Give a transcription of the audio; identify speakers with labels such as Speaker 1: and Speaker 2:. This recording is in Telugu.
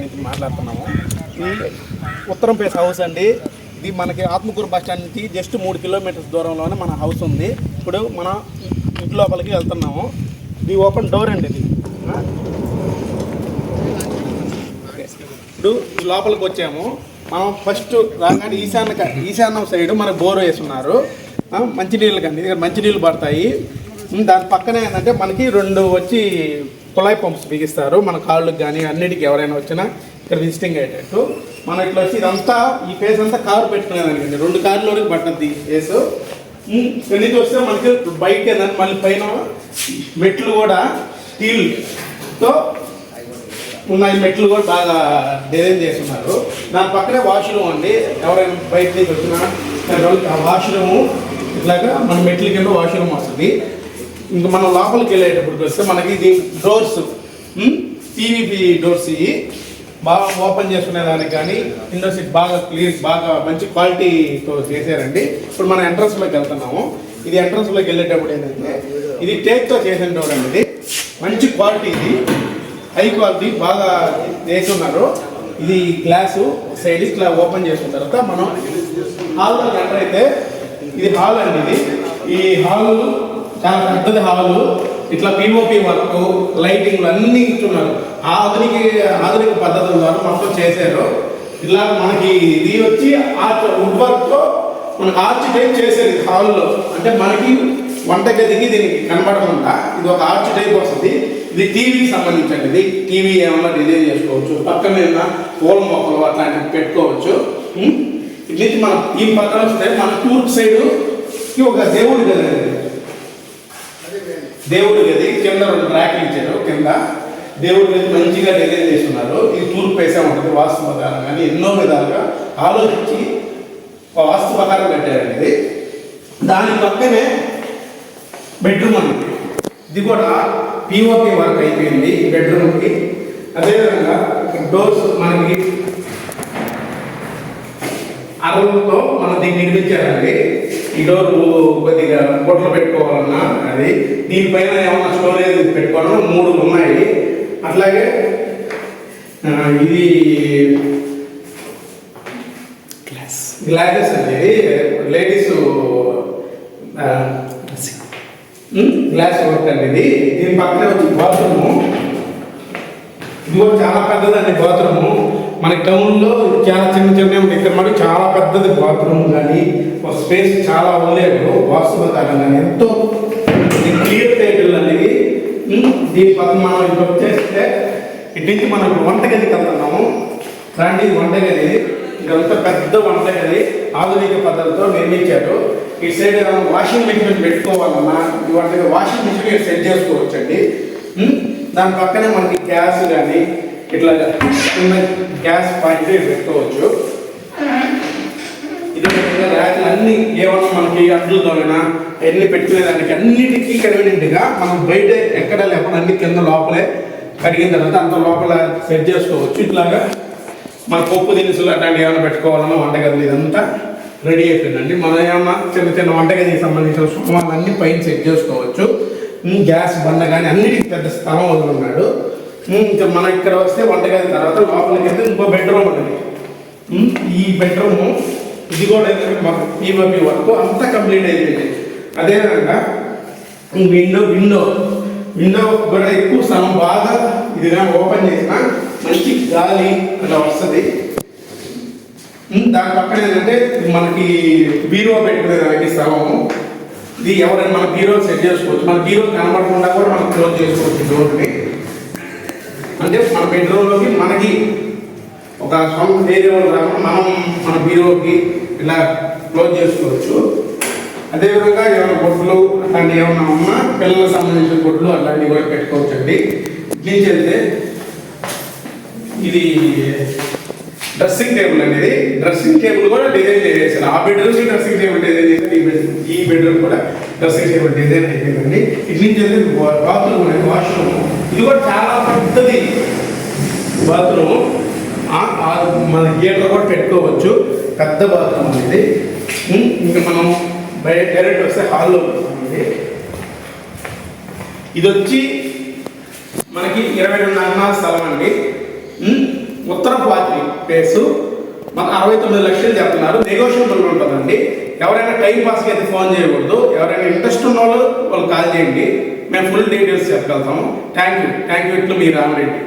Speaker 1: నుంచి మాట్లాడుతున్నాము. ఉత్తరం పేస్ హౌస్ అండి. ఇది మనకి ఆత్మకూరు బస్ స్టాండ్ నుంచి జస్ట్ మూడు కిలోమీటర్స్ దూరంలోనే మన హౌస్ ఉంది. ఇప్పుడు మన ఇంటి లోపలికి వెళ్తున్నాము. ఇది ఓపెన్ డోర్ అండి ఇది. ఇప్పుడు లోపలికి వచ్చాము. మనం ఫస్ట్ రాగానే ఈశాన్య ఈశాన్యం సైడ్ మనకు బోర్ వేస్తున్నారు మంచినీళ్ళు కండి ఇక్కడ మంచినీళ్ళు పడతాయి. దాని పక్కనే ఏంటంటే మనకి రెండు వచ్చి కుళాయి పంప్స్ బిగిస్తారు. మన కాళ్ళకి కానీ అన్నిటికీ ఎవరైనా వచ్చినా ఇక్కడ విజిటింగ్ అయ్యేటట్టు. మన ఇట్లా వచ్చి ఇదంతా ఈ ఫేస్ అంతా కారు పెట్టుకునేదానికండి రెండు కార్లోకి పట్టద్ది ఈ ఫేస్ ఉమ్, వస్తే మనకి బయట ఏంటంటే మళ్ళీ పైన మెట్లు కూడా స్టీల్తో ఉన్నాయి మెట్లు కూడా బాగా డిజైన్ చేస్తున్నారు. దాని పక్కనే వాష్రూమ్ అండి. ఎవరైనా బయట నుంచి వచ్చినా ఆ వాష్రూము ఇట్లాగా మన మెట్ల కింద వాష్రూమ్ వస్తుంది. ఇంకా మనం లోపలికి వెళ్ళేటప్పుడు వస్తే మనకి ఇది డోర్స్ పీవీపీ డోర్స్ ఇవి. బాగా ఓపెన్ చేసుకునే దానికి కానీ విండో సీట్ బాగా క్లియర్ బాగా మంచి క్వాలిటీతో చేశారండి. ఇప్పుడు మనం ఎంట్రన్స్లోకి వెళ్తున్నాము. ఇది ఎంట్రన్స్లోకి వెళ్ళేటప్పుడు ఏంటంటే ఇది టేక్తో చేసిన డోర్ అండి ఇది. మంచి క్వాలిటీ ఇది. హై క్వాలిటీ బాగా చేస్తున్నారు ఇది గ్లాసు సైడ్ ఇట్లా ఓపెన్ చేసిన తర్వాత మనం హాల్లో ఎంటర్ అయితే ఇది హాల్ అండి ఇది. ఈ హాల్ చాలా పెద్దది హాలు. ఇట్లా పిఓపి వర్క్ లైటింగ్ అన్నీ ఇస్తున్నారు. ఆధునిక ఆధునిక పద్ధతుల ద్వారా మొత్తం చేశారు. ఇట్లా మనకి ఇది వచ్చి ఆర్చ్ వుడ్ వర్క్తో మనకి ఆర్చ్ టైప్ చేశారు హాల్లో. అంటే మనకి వంట గదికి దీనికి కనబడకుండా ఇది ఒక ఆర్చ్ టైప్ వస్తుంది. ఇది టీవీకి సంబంధించినది. టీవీ ఏమన్నా డిజైన్ చేసుకోవచ్చు. పక్కన ఏమన్నా పూల మొక్కలు అట్లాంటివి పెట్టుకోవచ్చు. ఉం? నుంచి మనం ఈ పక్కన వస్తే మన తూర్పు సైడ్ ఒక దేవుడి గది దేవుడి గది కింద రెండు ర్యాక్లు ఇచ్చారు. కింద దేవుడి గది మంచిగా డిజైన్ చేస్తున్నారు. ఇది తూర్పు వేసే ఉంటుంది వాస్తు ప్రకారం కానీ ఎన్నో విధాలుగా ఆలోచించి వాస్తు ప్రకారం పెట్టారండి ఇది దాని పక్కనే బెడ్రూమ్ అండి ఇది కూడా పిఓపి వర్క్ అయిపోయింది ఈ బెడ్రూమ్కి. అదేవిధంగా డోర్స్ మనకి అరవతో మనం దీన్ని నిర్మించారండి ఈ డోర్ కొద్దిగా బొట్లు పెట్టుకోవాలన్నా అది దీనిపైన ఏమన్నా స్టోరేజ్ పెట్టుకోవాలన్నా మూడు ఉన్నాయి. అట్లాగే ఇది గ్లాసెస్ అండి లేడీస్ గ్లాస్ వర్క్ అండి ఇది. దీని పక్కనే వచ్చి బాత్రూము ఇది కూడా చాలా పెద్దదండి బాత్రూము మనకి టౌన్లో చాలా చిన్న చిన్న. ఇక్కడ మనకి చాలా పెద్దది బాత్రూమ్ కానీ ఒక స్పేస్ చాలా వదిలేదు వాస్తు ప్రకారం కానీ ఎంతో క్లియర్ టైటిల్ అనేది ఉమ్, దీని పక్కన మనం ఇప్పుడు వచ్చేస్తే ఇటు నుంచి మనం ఇప్పుడు వంటగదికి వెళ్తున్నాము. రండి ఇది వంటగది. ఇదంతా పెద్ద వంటగది. ఆధునిక పద్ధతితో నిర్మించారు. ఈ సైడ్ ఏదైనా వాషింగ్ మిషన్ పెట్టుకోవాలన్నా ఈ వంటగది వాషింగ్ మిషన్ సెట్ చేసుకోవచ్చండి. దాని పక్కనే మనకి గ్యాస్ కానీ ఇట్లా చిన్న గ్యాస్ పాయింట్ పెట్టుకోవచ్చు. ఇది విధంగా ర్యాకులు అన్ని ఏమన్నా మనకి అడ్లు తోమినా ఎన్ని పెట్టుకునేదానికి అన్నిటికీ కన్వీనియంట్గా మనం బయట ఎక్కడ లేకుండా అన్ని కింద లోపలే కడిగిన తర్వాత అంత లోపల సెట్ చేసుకోవచ్చు. ఇట్లాగా మన పప్పు దినుసులు అట్లాంటివి ఏమైనా పెట్టుకోవాలన్నా వంటగదిలో ఇదంతా రెడీ అయిపోయిందండి. మనం ఏమన్నా చిన్న చిన్న వంటగదికి సంబంధించిన సామాన్లు అన్ని పైన సెట్ చేసుకోవచ్చు. గ్యాస్ బండ కానీ అన్నిటికీ పెద్ద స్థలం వదులున్నాడు ఇంకా మనం ఇక్కడ వస్తే వంటగది తర్వాత లోపలికి వెళ్తే ఇంకో బెడ్రూమ్ ఉంటుంది. ఈ బెడ్రూమ్ ఇది కూడా ఏంటంటే మాకు పీఓపి వర్క్ అంతా కంప్లీట్ అయిపోయింది. అదేవిధంగా విండో విండో విండో కూడా ఎక్కువ స్థలం బాగా ఇదిగా ఓపెన్ చేసిన మంచి గాలి అలా వస్తుంది. దాని పక్కన ఏంటంటే మనకి బీరో పెట్టుకునే దానికి స్థలము. ఇది ఎవరైనా మన బీరో సెట్ చేసుకోవచ్చు. మన బీరో కనబడకుండా కూడా మనం క్లోజ్ చేసుకోవచ్చు డోర్ని అంటే మన బెడ్రూమ్లోకి మనకి ఒక సొంత వేరే రాకుండా మనం మన బీరోకి ఇలా క్లోజ్ చేసుకోవచ్చు. అదేవిధంగా ఏమైనా బొట్లు అట్లాంటివి ఏమైనా ఉన్నా పిల్లలకు సంబంధించిన బొట్లు అట్లాంటివి కూడా పెట్టుకోవచ్చండి. నుంచి వెళ్తే ఇది డ్రెస్సింగ్ టేబుల్ అనేది డ్రెస్సింగ్ టేబుల్ కూడా డిజైన్ చేసేసారు. ఆ బెడ్రూమ్కి డ్రెస్సింగ్ టేబుల్ డిజైన్ చేశారు ఈ బెడ్ ఈ బెడ్రూమ్ కూడా డ్రెస్సింగ్ టేబుల్ డిజైన్ అయిపోయిందండి. ఇటు నుంచి వెళ్తే బాత్రూమ్ అనేది వాష్రూమ్. ఇది కూడా చాలా పెద్దది బాత్రూమ్. ఆ- మన గేట్లో కూడా పెట్టుకోవచ్చు. పెద్ద బాత్రూమ్ అనేది. ఇంకా మనం డైరెక్ట్ వస్తే హాల్లో ఉంటుంది ఇది వచ్చి మనకి ఇరవై రెండు అన్నాల స్థలం అండి. ఉత్తర పాతి ప్లేసు. మన అరవై తొమ్మిది లక్షలు చెప్తున్నారు. నెగోషియబుల్ ఉంటుందండి. ఎవరైనా టైం పాస్కి అయితే ఫోన్ చేయకూడదు. ఎవరైనా ఇంట్రెస్ట్ ఉన్న వాళ్ళు వాళ్ళు కాల్ చేయండి. మేము ఫుల్ డీటెయిల్స్ చెప్పగలుగుతాము. థ్యాంక్ యూ థ్యాంక్ యూ ఇట్లు మీ రామరెడ్డి.